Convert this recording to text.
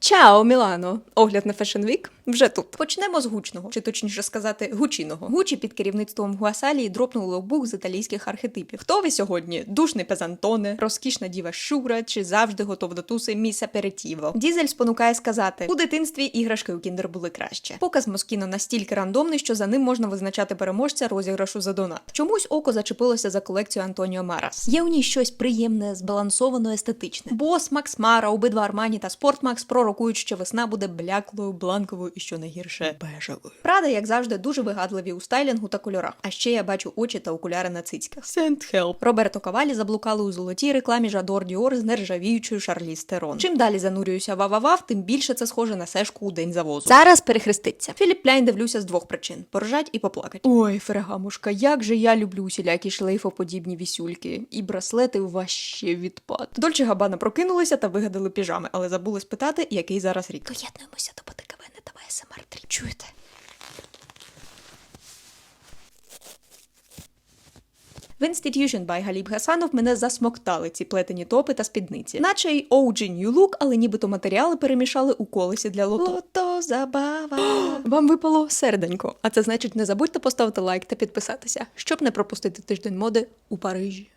Чао, Мілано! Огляд на Fashion Week вже тут. Почнемо з гучного, чи точніше сказати, гучіного. Гучі під керівництвом Гуасалії дропнули лоукбук з італійських архетипів. Хто ви сьогодні? Душний пезантоне, розкішна діва Шура чи завжди готов до туси міс аперитіво. Дізель спонукає сказати: у дитинстві іграшки у кіндер були краще. Показ Москіно настільки рандомний, що за ним можна визначати переможця розіграшу за донат. Чомусь око зачепилося за колекцію Антоніо Марас. Є у ній щось приємне, збалансовано естетичне. Бос, Макс Мара, обидва Армані та Спортмакс пророкують, що весна буде бляклою, бланковою і що найгірше бежевою. Прада, як завжди, дуже вигадливі у стайлінгу та кольорах. А ще я бачу очі та окуляри на цицьках. Send help. Роберто Кавалі заблукали у золотій рекламі Жадор Діор з нержавіючою Шарліз Терон. Чим далі занурююся в Ававав, тим більше це схоже на сешку у день завозу. Зараз перехреститься. Філіп Пляйн дивлюся з двох причин: поржать і поплакать. Ой, фрегамушка, як же я люблю усілякі шлейфоподібні вісюльки. І браслети ваще відпад. Дольче Габана прокинулися та вигадали піжами, але забули спитати, який зараз рік. Доєднуємося до ПТКВ, не давай СМР 3 Чуєте? В Institution by Галіб Гасанов мене засмоктали ці плетені топи та спідниці. Наче й OG New Look, але нібито матеріали перемішали у колесі для лото. Лото забава. Вам випало серденько. А це значить, не забудьте поставити лайк та підписатися, щоб не пропустити тиждень моди у Парижі.